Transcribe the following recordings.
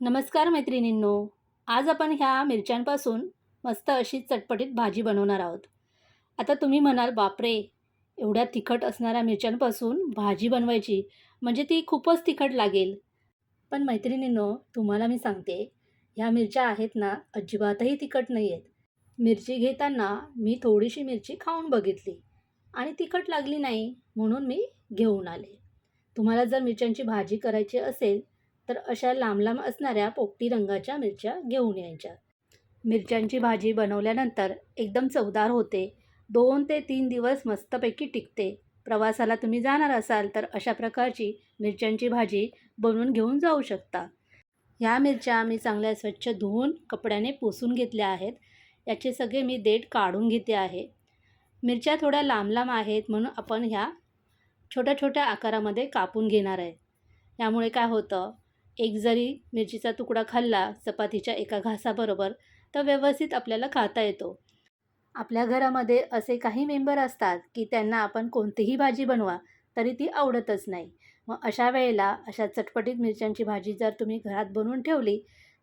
नमस्कार मैत्रिणींनो. आज आपण ह्या मिरच्यांपासून मस्त अशी चटपटीत भाजी बनवणार आहोत. आता तुम्ही म्हणाल बापरे एवढ्या तिखट असणाऱ्या मिरच्यांपासून भाजी बनवायची म्हणजे ती खूपच तिखट लागेल. पण मैत्रिणींनो तुम्हाला मी सांगते ह्या मिरच्या आहेत ना अजिबातही तिखट नाही आहेत मिरची घेताना मी थोडीशी मिरची खाऊन बघितली आणि तिखट लागली नाही म्हणून मी घेऊन आले. तुम्हाला जर मिरच्यांची भाजी करायची असेल तर अशा लांब लांब असणाऱ्या पोपटी रंगाच्या मिरच्या घेऊन यायच्या. मिरच्यांची भाजी बनवल्यानंतर एकदम चवदार होते. दोन ते तीन दिवस मस्तपैकी टिकते. प्रवासाला तुम्ही जाणार असाल तर अशा प्रकारची मिरच्यांची भाजी बनवून घेऊन जाऊ शकता. ह्या मिरच्या मी चांगल्या स्वच्छ धुवून कपड्याने पुसून घेतल्या आहेत. याचे सगळे मी देठ काढून घेते आहे. मिरच्या थोड्या लांब लांब आहेत म्हणून आपण ह्या छोट्या छोट्या आकारामध्ये कापून घेणार आहे. यामुळे काय होतं? एक जरी मिरचीचा तुकडा खाल्ला चपातीच्या एका घासाबरोबर तर व्यवस्थित आपल्याला खाता येतो. आपल्या घरामध्ये असे काही मेंबर असतात की त्यांना आपण कोणतीही भाजी बनवा तरी ती आवडतच नाही. मग अशा वेळेला अशा चटपटीत मिरच्यांची भाजी जर तुम्ही घरात बनवून ठेवली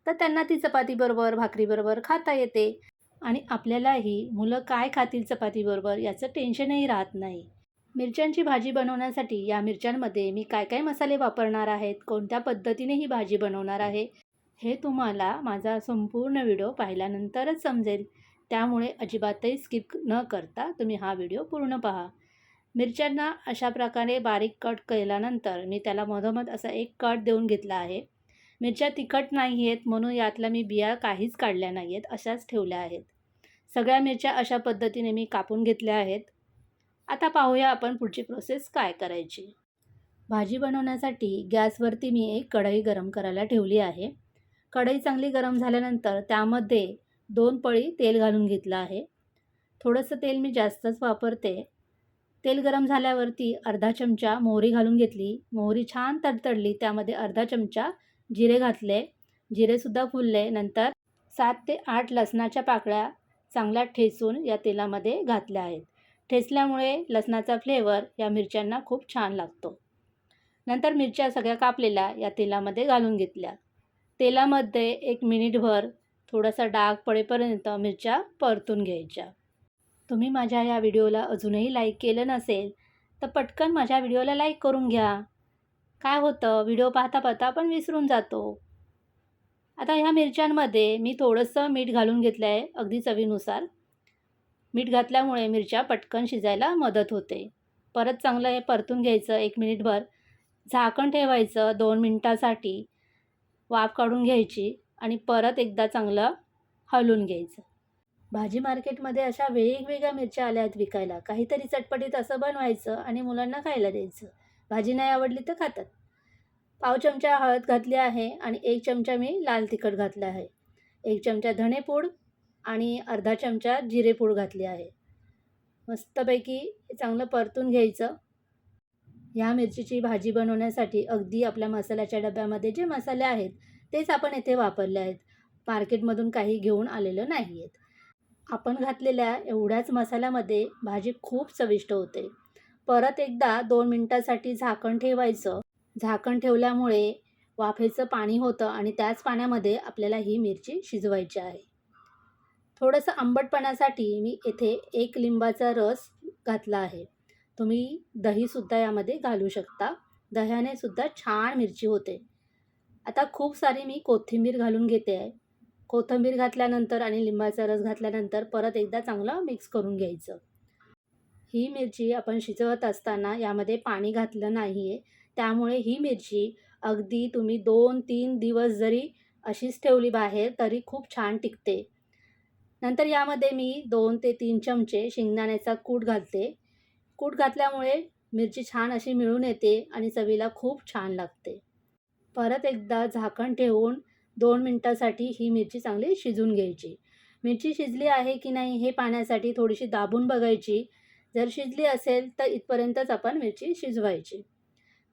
तर त्यांना ती चपातीबरोबर भाकरीबरोबर खाता येते. आणि आपल्यालाही मुलं काय खातील चपातीबरोबर याचं टेन्शनही राहत नाही. मिरच्यांची भाजी बनवण्यासाठी या मिरच्यांमध्ये मी काय काय मसाले वापरणार आहेत? कोणत्या पद्धतीने ही भाजी बनवणार आहे? हे तुम्हाला माझा संपूर्ण व्हिडिओ पाहिल्यानंतरच समजेल. त्यामुळे अजिबातही स्किप न करता तुम्ही हा व्हिडिओ पूर्ण पहा. मिरच्यांना अशा प्रकारे बारीक कट केल्यानंतर मी त्याला मधोमध असा एक कट देऊन घेतला आहे. मिरच्या तिखट नाही आहेत म्हणून यातल्या मी बिया काहीच काढल्या नाही आहेत अशाच ठेवल्या आहेत. सगळ्या मिरच्या अशा पद्धतीने मी कापून घेतल्या आहेत. आता पाहूया आपण पुढची प्रोसेस काय करायची. भाजी बनवण्यासाठी गॅसवरती मी एक कढई गरम करायला ठेवली आहे. कढई चांगली गरम झाल्यानंतर त्यामध्ये दोन पळी तेल घालून घेतलं आहे. थोडंसं तेल मी जास्तच वापरते. तेल गरम झाल्यावरती अर्धा चमचा मोहरी घालून घेतली. मोहरी छान तडतडली त्यामध्ये अर्धा चमचा जिरे घातले. जिरेसुद्धा फुलले. नंतर सात ते आठ लसणाच्या पाकळ्या चांगल्या ठेचून या तेलामध्ये घातल्या आहेत. ठेचल्यामुळे लसणाचा फ्लेवर या मिरच्यांना खूप छान लागतो. नंतर मिरच्या सगळ्या कापलेल्या या तेलामध्ये घालून घेतल्या. तेलामध्ये एक मिनिटभर थोडासा डाग पडेपर्यंत मिरच्या परतून घ्यायच्या. तुम्ही माझ्या या व्हिडिओला अजूनही लाईक केलं नसेल तर पटकन माझ्या व्हिडिओला लाईक करून घ्या. काय होतं व्हिडिओ पाहता पाहता आपण विसरून जातो. आता ह्या मिरच्यांमध्ये मी थोडंसं मीठ घालून घेतलं आहे अगदी चवीनुसार. मीठ घातल्यामुळे मिरच्या पटकन शिजायला मदत होते. परत चांगलं हे परतून घ्यायचं एक मिनिटभर झाकण ठेवायचं दोन मिनटासाठी वाफ काढून घ्यायची आणि परत एकदा चांगलं हलवून घ्यायचं. भाजी मार्केटमध्ये अशा वेगवेगळ्या मिरच्या आल्या आहेत विकायला. काहीतरी चटपटीत असं बनवायचं आणि मुलांना खायला द्यायचं. भाजी नाही आवडली तर खातात. पाव चमचा हळद घातली आहे आणि एक चमचा मी लाल तिखट घातलं आहे. एक चमचा धणेपूड आणि अर्धा चमचा जिरेपूड घातली आहे. मस्तपैकी चांगलं परतून घ्यायचं. ह्या मिरचीची भाजी बनवण्यासाठी अगदी आपल्या मसाल्याच्या डब्यामध्ये जे मसाले आहेत तेच आपण येथे वापरले आहेत. मार्केटमधून काही घेऊन आलेलं नाही आहेत आपण घातलेल्या एवढ्याच मसाल्यामध्ये भाजी खूप चविष्ट होते. परत एकदा दोन मिनटासाठी झाकण ठेवायचं. झाकण ठेवल्यामुळे वाफेचं पाणी होतं आणि त्याच पाण्यामध्ये आपल्याला ही मिरची शिजवायची आहे. थोडंसं आंबटपणासाठी मी येथे एक लिंबाचा रस घातला आहे. तुम्ही दहीसुद्धा यामध्ये घालू शकता. दह्याने सुद्धा छान मिरची होते. आता खूप सारी मी कोथिंबीर घालून घेते. आहे कोथिंबीर घातल्यानंतर आणि लिंबाचा रस घातल्यानंतर परत एकदा चांगलं मिक्स करून घ्यायचं. ही मिरची आपण शिजवत असताना यामध्ये पाणी घातलं नाही आहे त्यामुळे ही मिरची अगदी तुम्ही दोन तीन दिवस जरी अशीच ठेवली बाहेर तरी खूप छान टिकते. नंतर यामध्ये मी दोन ते तीन चमचे शेंगदाण्याचा कूट घालते. कूट घातल्यामुळे मिरची छान अशी मिळून येते आणि चवीला खूप छान लागते. परत एकदा झाकण ठेवून दोन मिनटासाठी ही मिरची चांगली शिजून घ्यायची. मिरची शिजली आहे की नाही हे पाण्यासाठी थोडीशी दाबून बघायची. जर शिजली असेल तर इथपर्यंतच आपण मिरची शिजवायची.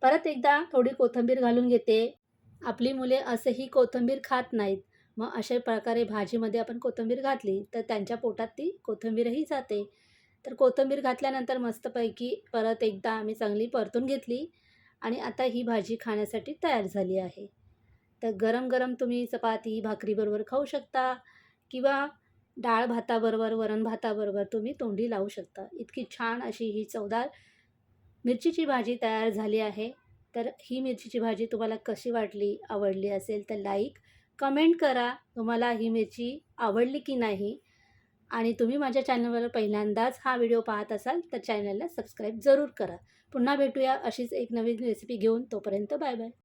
परत एकदा थोडी कोथिंबीर घालून घेते. आपली मुले असंही कोथिंबीर खात नाहीत. मग अशा प्रकारे भाजीमध्ये आपण कोथिंबीर घातली तर त्यांच्या पोटात ती कोथिंबीरही जाते. तर कोथिंबीर घातल्यानंतर मस्तपैकी परत एकदा आम्ही चांगली परतून घेतली आणि आता ही भाजी खाण्यासाठी तयार झाली आहे. तर गरम गरम तुम्ही चपाती भाकरीबरोबर खाऊ शकता किंवा डाळ भाताबरोबर वरण भाताबरोबर तुम्ही तोंडी लावू शकता. इतकी छान अशी ही चवदार मिरचीची भाजी तयार झाली आहे. तर ही मिरचीची भाजी तुम्हाला कशी वाटली आवडली असेल तर लाईक कमेंट करा तुम्हाला ही मिरची आवडली की नाही. आणि तुम्ही माझ्या चॅनलवर पहिल्यांदाच हा व्हिडिओ पाहत असाल तर चॅनलला सबस्क्राईब जरूर करा. पुन्हा भेटूया अशीच एक नवीन रेसिपी घेऊन. तोपर्यंत बाय बाय.